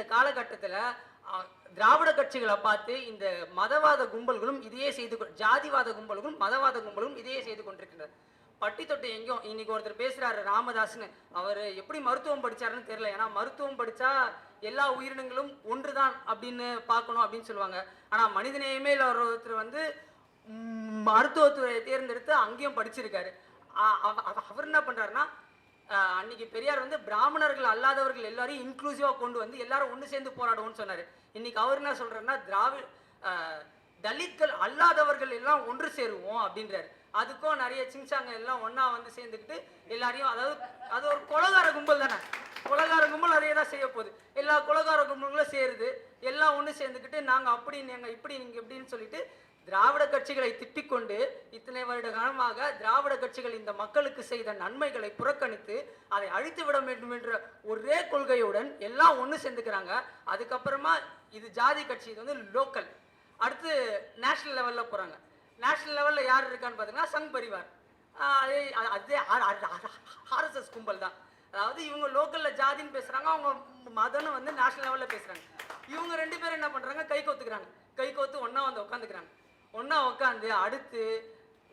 இந்த காலகட்டத்தில் திராவிட கட்சிகளை பார்த்து இந்த மதவாத கும்பல்களும் இதையே செய்து ஜாதிவாத கும்பல்களும் மதவாத கும்பலும் இதையே செய்து கொண்டிருக்கின்றனர். பட்டி தொட்டு எங்கேயும் இன்னைக்கு ஒருத்தர் பேசுறாரு ராமதாஸ்னு அவர் எப்படி மருத்துவம் படிச்சாருன்னு தெரியல. ஏன்னா மருத்துவம் படிச்சா எல்லா உயிரினங்களும் ஒன்றுதான் அப்படின்னு பார்க்கணும் அப்படின்னு சொல்லுவாங்க. ஆனா மனிதநேயமே இல்லாத ஒருத்தர் வந்து மருத்துவத்துறையை தேர்ந்தெடுத்து அங்கேயும் படிச்சிருக்காரு. அவ- அவர் என்ன பண்றாருன்னா அன்னைக்கு பெரியார் வந்து பிராமணர்கள் அல்லாதவர்கள் எல்லாரையும் இன்க்ளூசிவாக கொண்டு வந்து எல்லாரும் ஒன்று சேர்ந்து போராடுவோம்னு சொன்னார். இன்னைக்கு அவர் என்ன சொல்கிறேன்னா திராவிட தலித்கள் அல்லாதவர்கள் எல்லாம் ஒன்று சேருவோம் அப்படின்றாரு. அதுக்கும் நிறைய சிங்சாங்க எல்லாம் ஒன்றா வந்து சேர்ந்துக்கிட்டு எல்லாரையும் அதாவது அது ஒரு குலகார கும்பல் தானே. குலகார கும்பல் அதே தான் செய்ய போகுது. எல்லா குலகார கும்பல்களும் சேருது. எல்லாம் ஒன்று சேர்ந்துக்கிட்டு நாங்கள் அப்படி நாங்கள் இப்படி நீங்கள் இப்படின்னு சொல்லிட்டு திராவிட கட்சிகளை திட்டிக் கொண்டு இத்தனை வருட காலமாக திராவிட கட்சிகள் இந்த மக்களுக்கு செய்த நன்மைகளை புறக்கணித்து அதை அழித்து விட வேண்டும் என்ற ஒரே கொள்கையுடன் எல்லாம் ஒன்று சேர்ந்துக்கிறாங்க. அதுக்கப்புறமா இது ஜாதி கட்சி இது வந்து லோக்கல். அடுத்து நேஷனல் லெவலில் போகிறாங்க நேஷனல் லெவலில் யார் இருக்கான்னு பார்த்தீங்கன்னா சங் பரிவார். அதே அ- அதே ஆர்எஸ்எஸ் கும்பல் தான். அதாவது இவங்க லோக்கலில் ஜாதின்னு பேசுகிறாங்க அவங்க மதன்னு வந்து நேஷனல் லெவலில் பேசுகிறாங்க இவங்க ரெண்டு பேரும் என்ன பண்ணுறாங்க கை கோத்துக்கிறாங்க. கை கோத்து ஒன்றா வந்து உட்காந்துக்கிறாங்க ஒன்றா உட்காந்து அடுத்து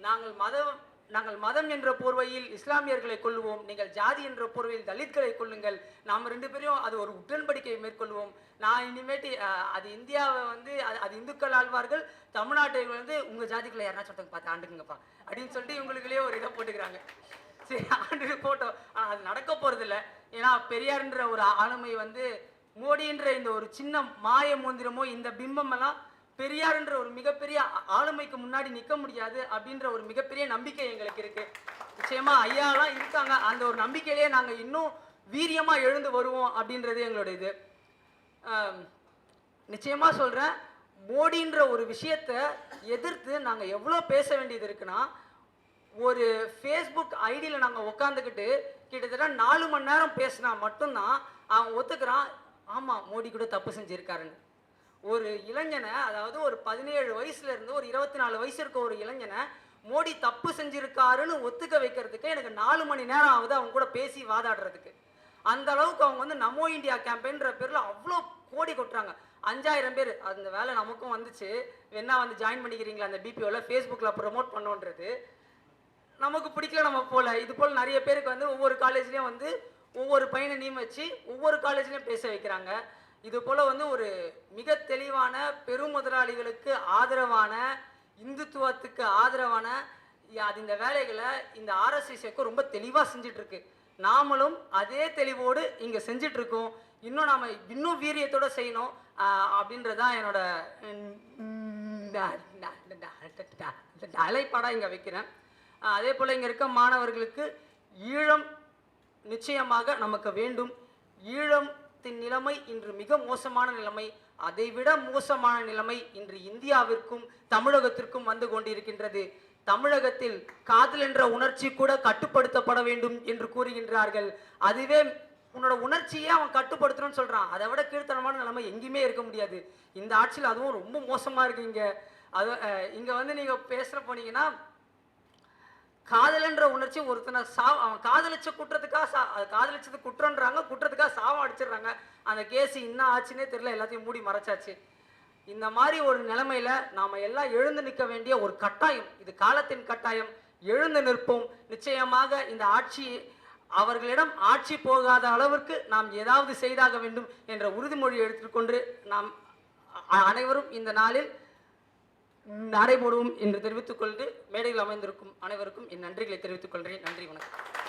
நாங்கள் மதம் நாங்கள் மதம் என்ற போர்வையில் இஸ்லாமியர்களை கொள்ளுவோம் நீங்கள் ஜாதி என்ற போர்வையில் தலித்களை கொள்ளுங்கள் நாம் ரெண்டு பேரும் அது ஒரு உடன்படிக்கையை மேற்கொள்வோம். நான் இனிமேட்டு அது இந்தியாவை வந்து அது அது இந்துக்கள் ஆழ்வார்கள் தமிழ்நாட்டை வந்து உங்கள் ஜாதிக்குள்ள யாராச்சும் சொல்லிட்டு பார்த்து ஆண்டுக்குங்கப்பா அப்படின்னு சொல்லிட்டு இவங்களுக்குள்ளேயே ஒரு இதை போட்டுக்கிறாங்க. சரி ஆண்டு போட்டோம். ஆனால் அது நடக்க போகிறதில்ல ஏன்னா பெரியார்ன்ற ஒரு ஆளுமை வந்து மோடின்ற இந்த ஒரு சின்ன மாய மோந்திரமோ இந்த பிம்பமெல்லாம் பெரியார் என்ற ஒரு மிகப்பெரிய ஆளுமைக்கு முன்னாடி நிற்க முடியாது அப்படின்ற ஒரு மிகப்பெரிய நம்பிக்கை எங்களுக்கு இருக்கு. நிச்சயமா ஐயாலாம் இருக்காங்க. அந்த ஒரு நம்பிக்கையிலேயே நாங்கள் இன்னும் வீரியமா எழுந்து வருவோம் அப்படின்றது எங்களோட இது. நிச்சயமாக நிச்சயமா சொல்றேன். மோடின்ற ஒரு விஷயத்த எதிர்த்து நாங்க எவ்வளோ பேச வேண்டியது இருக்குன்னா ஒரு ஃபேஸ்புக் ஐடியில் நாங்கள் உட்காந்துக்கிட்டு கிட்டத்தட்ட நாலு மணி நேரம் பேசினா மட்டும்தான் அவன் ஒத்துக்கிறான். ஆமாம் மோடி கூட தப்பு செஞ்சிருக்காருன்னு. ஒரு இளைஞனை அதாவது ஒரு பதினேழு வயசுல இருந்து ஒரு இருபத்தி நாலு வயசு இருக்க ஒரு இளைஞனை மோடி தப்பு செஞ்சிருக்காருன்னு ஒத்துக்க வைக்கிறதுக்கு எனக்கு நாலு மணி நேரம் ஆகுது அவங்க கூட பேசி வாதாடுறதுக்கு. அந்த அளவுக்கு அவங்க வந்து நமோ இந்தியா கேம்பெயின்ற பேர்ல அவ்வளோ கோடி கொட்டுறாங்க. அஞ்சாயிரம் பேர். அந்த வேலை நமக்கும் வந்துச்சு. வேணா வந்து ஜாயின் பண்ணிக்கிறீங்களா அந்த பிபிஓவில் ஃபேஸ்புக்கில் ப்ரொமோட் பண்ணோன்றது. நமக்கு பிடிக்கல நம்ம போல. இது போல் நிறைய பேருக்கு வந்து ஒவ்வொரு காலேஜ்லேயும் வந்து ஒவ்வொரு பையனை நியமிச்சு ஒவ்வொரு காலேஜ்லேயும் பேச வைக்கிறாங்க. இது போல் வந்து ஒரு மிக தெளிவான பெருமுதலாளிகளுக்கு ஆதரவான இந்துத்துவத்துக்கு ஆதரவான அது இந்த வேலைகளை இந்த ஆர்எஸ்எஸ்க்கு ரொம்ப தெளிவாக செஞ்சிட்ருக்கு. நாமளும் அதே தெளிவோடு இங்கே செஞ்சுட்டு இருக்கோம் இன்னும் நாம் இன்னும் வீரியத்தோடு செய்யணும். அப்படின்றதான் என்னோட அலைப்பாடாக இங்கே வைக்கிறேன். அதே போல் இங்கே இருக்க மாணவர்களுக்கு ஈழம் நிச்சயமாக நமக்கு வேண்டும். ஈழம் தேசத்தின் நிலைமை இன்று மிக மோசமான நிலைமை. அதைவிட மோசமான நிலைமை இன்று இந்தியாவிற்கும் தமிழகத்திற்கும் வந்து கொண்டிருக்கின்றது. தமிழகத்தில் காதல் என்ற உணர்ச்சி கூட கட்டுப்படுத்தப்பட வேண்டும் என்று கூறுகின்றார்கள். அதுவே உன்னோட உணர்ச்சியே அவன் கட்டுப்படுத்தணும்னு சொல்றான். அதை விட கீழ்த்தனமான நிலைமை எங்கேயுமே இருக்க முடியாது. இந்த ஆட்சியில் அதுவும் ரொம்ப மோசமா இருக்கு இங்க. அது இங்கே இங்க வந்து நீங்க பேசுற போனீங்கன்னா காதலன்ற உணர்ச்சி ஒருத்தனை சா அவன் காதலிச்ச குற்றத்துக்காக சா காதலிச்சது குற்றன்றாங்க குற்றத்துக்காக சாவம் அடிச்சிடுறாங்க. அந்த கேஸ் இன்னும் ஆச்சுன்னே தெரியல எல்லாத்தையும் மூடி மறைச்சாச்சு. இந்த மாதிரி ஒரு நிலைமையில நாம எல்லாம் எழுந்து நிற்க வேண்டிய ஒரு கட்டாயம் இது காலத்தின் கட்டாயம். எழுந்து நிற்போம். நிச்சயமாக இந்த ஆட்சி அவர்களிடம் ஆட்சி போகாத அளவிற்கு நாம் ஏதாவது செய்தாக வேண்டும் என்ற உறுதிமொழி எடுத்துக்கொண்டு நாம் அ- அனைவரும் இந்த நாளில் நடைபோடுவோம் என்று தெரிவித்துக் கொண்டு மேடையில் அமைந்திருக்கும் அனைவருக்கும் என் நன்றிகளை தெரிவித்துக் கொள்கிறேன். நன்றி வணக்கம்.